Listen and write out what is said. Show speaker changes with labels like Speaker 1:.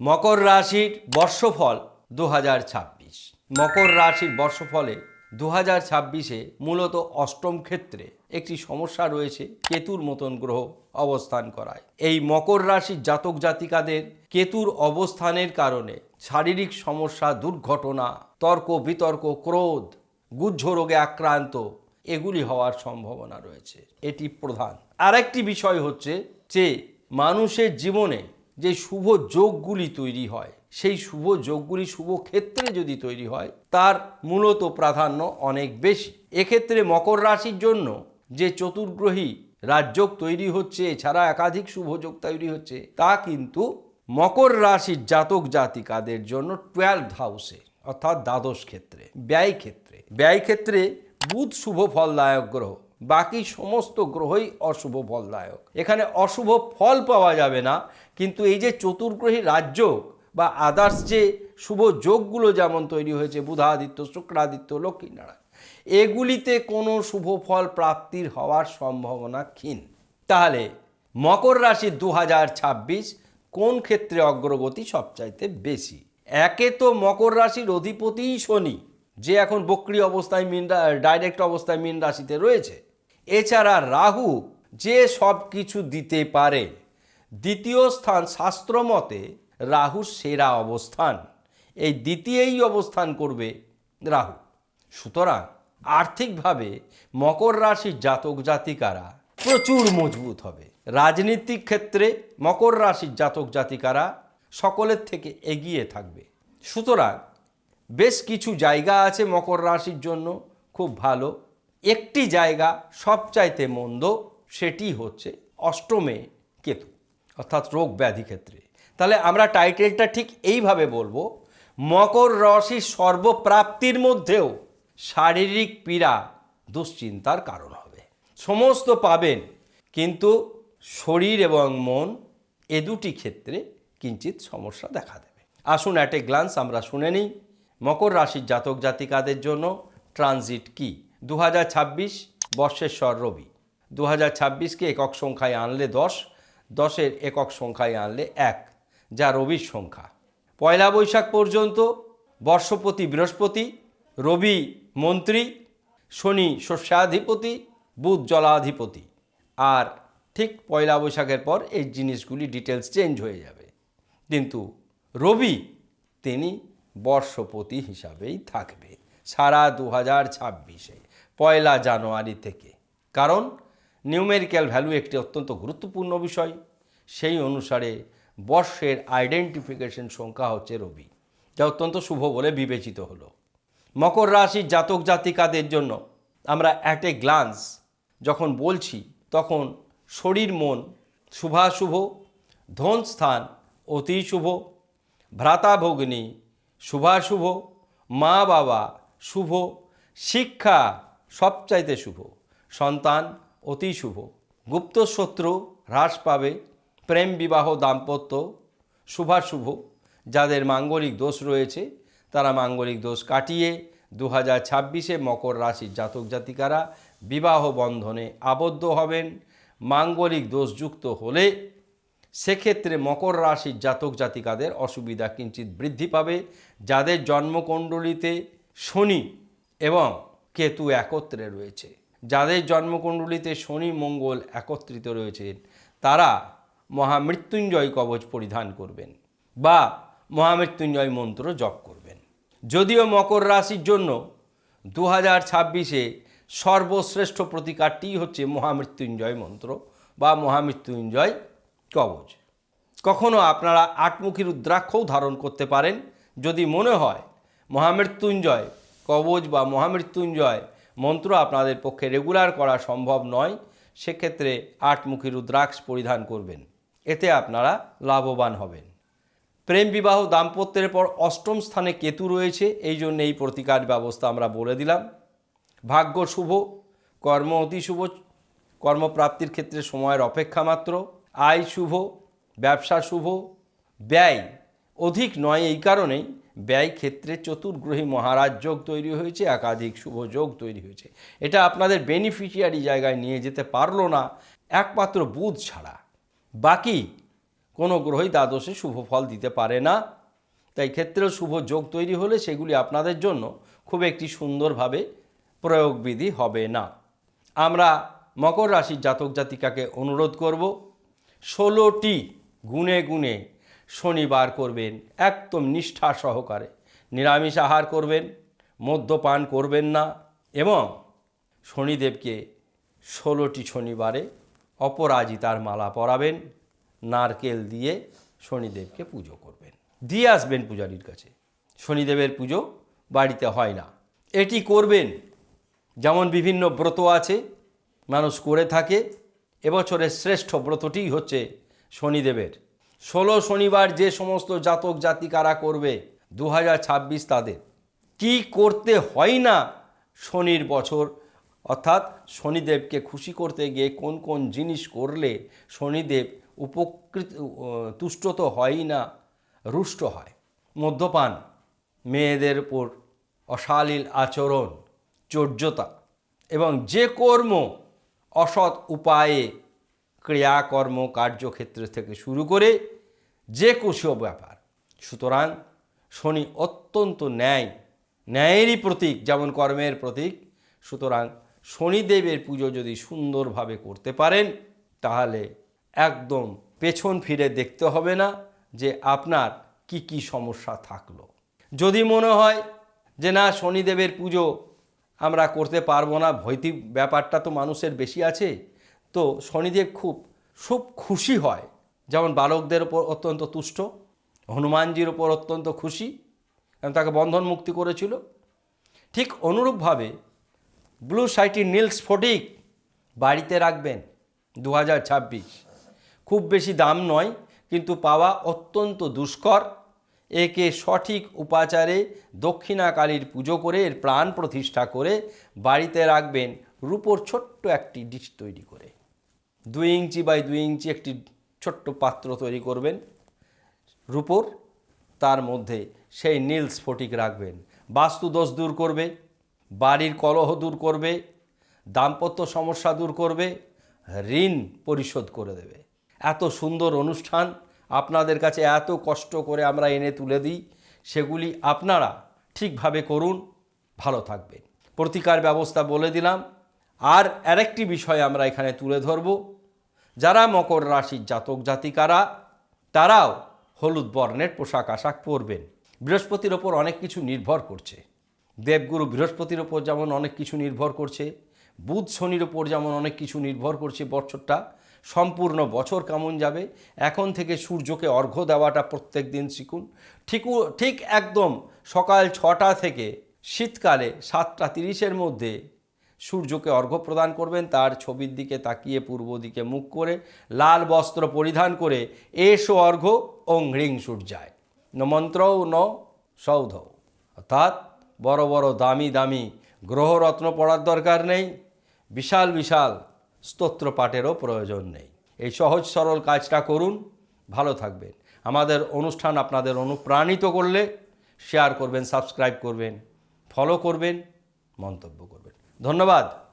Speaker 1: মকর রাশির বর্ষফল দু হাজার ছাব্বিশ। মকর রাশির বর্ষফলে দু হাজার ছাব্বিশে মূলত অষ্টম ক্ষেত্রে একটি সমস্যা রয়েছে, কেতুর মতন গ্রহ অবস্থান করায়। এই মকর রাশির জাতক জাতিকাদের কেতুর অবস্থানের কারণে শারীরিক সমস্যা, দুর্ঘটনা, তর্ক বিতর্ক, ক্রোধ, গুহ্য রোগে আক্রান্ত, এগুলি হওয়ার সম্ভাবনা রয়েছে। এটি প্রধান। আরেকটি বিষয় হচ্ছে যে মানুষের জীবনে যে শুভ যোগগুলি তৈরি হয়, সেই শুভ যোগগুলি শুভ ক্ষেত্রে যদি তৈরি হয়, তার মূলত প্রাধান্য অনেক বেশি। এক্ষেত্রে মকর রাশির জন্য যে চতুর্গ্রহী রাজযোগ তৈরি হচ্ছে, এছাড়া একাধিক শুভযোগ তৈরি হচ্ছে, তা কিন্তু মকর রাশির জাতক জাতিকাদের জন্য টুয়েলভ হাউসে অর্থাৎ দ্বাদশ ক্ষেত্রে, ব্যয় ক্ষেত্রে। ব্যয় ক্ষেত্রে বুধ শুভ ফলদায়ক গ্রহ, বাকি সমস্ত গ্রহই অশুভ ফলদায়ক। এখানে অশুভ ফল পাওয়া যাবে না কিন্তু এই যে চতুর্গ্রহী রাজযোগ বা আদার্স যে শুভ যোগগুলো যেমন তৈরি হয়েছে, বুধাদিত্য, শুক্রাদিত্য, লক্ষ্মীনারায়ণ, এগুলিতে কোনো শুভ ফল প্রাপ্তির হওয়ার সম্ভাবনা ক্ষীণ। তাহলে মকর রাশি দু হাজার ছাব্বিশ কোন ক্ষেত্রে অগ্রগতি সবচাইতে বেশি? একে তো মকর রাশির অধিপতিই শনি, যে এখন বক্রি অবস্থায় মিন ডাইরেক্ট অবস্থায় মিন রাশিতে রয়েছে। এছাড়া রাহু যে সব কিছু দিতে পারে। দ্বিতীয় স্থান শাস্ত্রমতে রাহুর সেরা অবস্থান। এই দ্বিতীয়ই অবস্থান করবে রাহু। সুতরাং আর্থিকভাবে মকর রাশির জাতক জাতিকারা প্রচুর মজবুত হবে। রাজনীতিক ক্ষেত্রে মকর রাশির জাতক জাতিকারা সকলের থেকে এগিয়ে থাকবে। সুতরাং বেশ কিছু জায়গা আছে মকর রাশির জন্য খুব ভালো। একটি জায়গা সবচাইতে মন্দ সেটি হচ্ছে অষ্টমে কেতু। অর্থাৎ রোগ ব্যাধি ক্ষেত্রে। তাহলে আমরা টাইটেলটা ঠিক এইভাবে বলব, মকর রাশির সর্বপ্রাপ্তির মধ্যেও শারীরিক পীড়া দুশ্চিন্তার কারণ হবে। সমস্ত পাবেন, কিন্তু শরীর এবং মন এ দুটি ক্ষেত্রে কিঞ্চিত সমস্যা দেখা দেবে। আসুন অ্যাট এ গ্লান্স আমরা শুনে নিই, মকর রাশির জাতক জাতিকাদের জন্য ট্রানজিট কি? দু হাজার ছাব্বিশ বর্ষেশ্বর রবি। দু হাজার ছাব্বিশকে একক সংখ্যায় আনলে দশ দশের একক সংখ্যায় আনলে এক, যা রবির সংখ্যা। পয়লা বৈশাখ পর্যন্ত বর্ষপতি বৃহস্পতি, রবি মন্ত্রী, শনি শস্যাধিপতি, বুধ জলাধিপতি। আর ঠিক পয়লা বৈশাখের পর এই জিনিসগুলি ডিটেলস চেঞ্জ হয়ে যাবে। কিন্তু রবি তিনি বর্ষপতি হিসাবেই থাকবে সারা দু হাজার ছাব্বিশে, পয়লা জানুয়ারি থেকে। কারণ নিউমেরিক্যাল ভ্যালু একটি অত্যন্ত গুরুত্বপূর্ণ বিষয়। সেই অনুসারে বর্ষের আইডেন্টিফিকেশন সংখ্যা হচ্ছে রবি, যা অত্যন্ত শুভ বলে বিবেচিত হলো। মকর রাশির জাতক জাতিকাদের জন্য আমরা অ্যাট এ গ্লান্স যখন বলছি, তখন শরীর মন শুভাশুভ, ধন স্থান অতি শুভ, ভ্রাতা ভগ্নী শুভাশুভ, মা বাবা শুভ, শিক্ষা সবচাইতে শুভ, সন্তান অতি শুভ। গুপ্ত শত্রু হ্রাস পাবে, প্রেম বিবাহ দাম্পত্য শুভাশুভ। যাদের মাঙ্গলিক দোষ রয়েছে, তারা মাঙ্গলিক দোষ কাটিয়ে দু হাজার ছাব্বিশে মকর রাশির জাতক জাতিকারা বিবাহ বন্ধনে আবদ্ধ হবেন। মাঙ্গলিক দোষযুক্ত হলে সেক্ষেত্রে মকর রাশির জাতক জাতিকাদের অসুবিধা কিঞ্চিত বৃদ্ধি পাবে। যাদের জন্মকুণ্ডলিতে শনি এবং কেতু একত্রে রয়েছে। যাদের জন্মকুণ্ডলিতে শনি, মঙ্গল একত্রিত রয়েছেন তারা মহামৃত্যুঞ্জয় কবচ পরিধান করবেন বা মহামৃত্যুঞ্জয় মন্ত্র জপ করবেন। যদিও মকর রাশির জন্য দু হাজার ছাব্বিশে সর্বশ্রেষ্ঠ প্রতিকারটি হচ্ছে মহামৃত্যুঞ্জয় মন্ত্র বা মহামৃত্যুঞ্জয় কবচ। কখনো আপনারা আটমুখী রুদ্রাক্ষও ধারণ করতে পারেন। যদি মনে হয় মহামৃত্যুঞ্জয় কবচ বা মহামৃত্যুঞ্জয় মন্ত্র আপনাদের পক্ষে রেগুলার করা সম্ভব নয়, সেক্ষেত্রে আটমুখী রুদ্রাক্ষ পরিধান করবেন। এতে আপনারা লাভবান হবেন। প্রেম বিবাহ দাম্পত্যের পর অষ্টম স্থানে কেতু রয়েছে, এই জন্য এই প্রতিকার ব্যবস্থা আমরা বলে দিলাম। ভাগ্য শুভ, কর্ম অতি শুভ, কর্মপ্রাপ্তির ক্ষেত্রে সময়ের অপেক্ষা মাত্র। আয় শুভ, ব্যবসা শুভ, ব্যয় অধিক নয় এই কারণেই ব্যয় ক্ষেত্রে চতুর্গ্রহী মহারাজ যোগ তৈরি হয়েছে, একাধিক শুভ যোগ তৈরি হয়েছে। এটা আপনাদের বেনিফিশিয়ারি জায়গায় নিয়ে যেতে পারল না, একমাত্র বুধ ছাড়া। বাকি কোনো গ্রহই দ্বাদশে শুভ ফল দিতে পারে না। তাই ক্ষেত্রেও শুভ যোগ তৈরি হলে সেগুলি আপনাদের জন্য খুব একটি সুন্দরভাবে প্রয়োগবিধি হবে না। আমরা মকর রাশির জাতক জাতিকাকে অনুরোধ করব, ষোলোটি গুণে গুণে শনিবার করবেন, একদম নিষ্ঠা সহকারে। নিরামিষ আহার করবেন, মদ্যপান করবেন না এবং শনিদেবকে ষোলোটি শনিবারে অপরাজিতার মালা পরাবেন, নারকেল দিয়ে শনিদেবকে পুজো করবেন। দিয়ে আসবেন পূজারীর কাছে। শনিদেবের পুজো বাড়িতে হয় না। এটি করবেন, যেমন বিভিন্ন ব্রত আছে, মানুষ করে থাকে, এবছরের শ্রেষ্ঠ ব্রতটি হচ্ছে শনিদেবের। ষোলো শনিবার যে সমস্ত জাতক জাতিকারা করবে দু হাজার ছাব্বিশ তাদের। কি করতে হয় না শনির বছর? অর্থাৎ শনিদেবকে খুশি করতে গিয়ে কোন কোন জিনিস করলে শনিদেব উপকৃত তুষ্ট তো হয়ই না, রুষ্ট হয়? মদ্যপান, মেয়েদের উপর অশালীল আচরণ চর্যতা এবং যে কর্ম অসৎ উপায়ে ক্রিয়াকর্ম কার্যক্ষেত্র থেকে শুরু করে যে কুশীয় ব্যাপার। সুতরাং শনি অত্যন্ত ন্যায়, ন্যায়েরই প্রতীক, যেমন কর্মের প্রতীক। সুতরাং শনিদেবের পুজো যদি সুন্দরভাবে করতে পারেন, তাহলে একদম পেছন ফিরে দেখতে হবে না যে আপনার কি কি সমস্যা থাকল। যদি মনে হয় যে না, শনিদেবের পুজো আমরা করতে পারব না ভৈতিক ব্যাপারটা তো মানুষের বেশি আছে তো শনিদেব খুব খুব খুশি হয়। যেমন বালকদের ওপর অত্যন্ত তুষ্ট, হনুমানজির ওপর অত্যন্ত খুশি, কারণ তাকে বন্ধন মুক্তি করেছিল। ঠিক অনুরূপভাবে ব্লু সাইটি নীল স্ফটিক বাড়িতে রাখবেন দু হাজার ছাব্বিশ। খুব বেশি দাম নয়, কিন্তু পাওয়া অত্যন্ত দুষ্কর। একে সঠিক উপাচারে দক্ষিণাকালীর পুজো করে, এর প্রাণ প্রতিষ্ঠা করে বাড়িতে রাখবেন রূপোর ছোট্ট একটি ডিশ তৈরি করে। দুই ইঞ্চি বাই দুই ইঞ্চি একটি ছোট্ট পাত্র তৈরি করবেন। রূপোর, তার মধ্যে সেই নীল স্ফটিক রাখবেন। বাস্তু দোষ দূর করবে, বাড়ির কলহ দূর করবে, দাম্পত্য সমস্যা দূর করবে, ঋণ পরিশোধ করে দেবে। এত সুন্দর অনুষ্ঠান আপনাদের কাছে এত কষ্ট করে আমরা এনে তুলে দিই, সেগুলি আপনারা ঠিকভাবে করুন, ভালো থাকবেন। প্রতিকার ব্যবস্থা বলে দিলাম। আর আরেকটি বিষয় আমরা এখানে তুলে ধরব। যারা মকর রাশির জাতক জাতিকারা, তারাও হলুদ বর্ণের পোশাক আশাক পরবেন। বৃহস্পতির ওপর অনেক কিছু নির্ভর করছে। দেবগুরু বৃহস্পতির ওপর যেমন অনেক কিছু নির্ভর করছে, বুধ শনির ওপর যেমন অনেক কিছু নির্ভর করছে বছরটা, সম্পূর্ণ বছর কেমন যাবে, এখন থেকে সূর্যকে অর্ঘ্য দেওয়াটা প্রত্যেক দিন শিখুন। ঠিক ঠিক একদম সকাল ছটা থেকে শীতকালে সাতটা তিরিশের মধ্যে সূর্যকে অর্ঘ্য প্রদান করবেন, তার ছবির দিকে তাকিয়ে পূর্ব দিকে মুখ করে লাল বস্ত্র পরিধান করে এসো অর্ঘ্য ওং হ্রিং সূর্যায়। ন মন্ত্রও ন সৌধ। অর্থাৎ বড় বড় দামি দামি গ্রহরত্ন পড়ার দরকার নেই, বিশাল বিশাল স্তোত্র পাঠেরও প্রয়োজন নেই। এই সহজ সরল কাজটা করুন, ভালো থাকবেন। আমাদের অনুষ্ঠান আপনাদের অনুপ্রাণিত করলে শেয়ার করবেন, সাবস্ক্রাইব করবেন ফলো করবেন, মন্তব্য করবেন। ধন্যবাদ।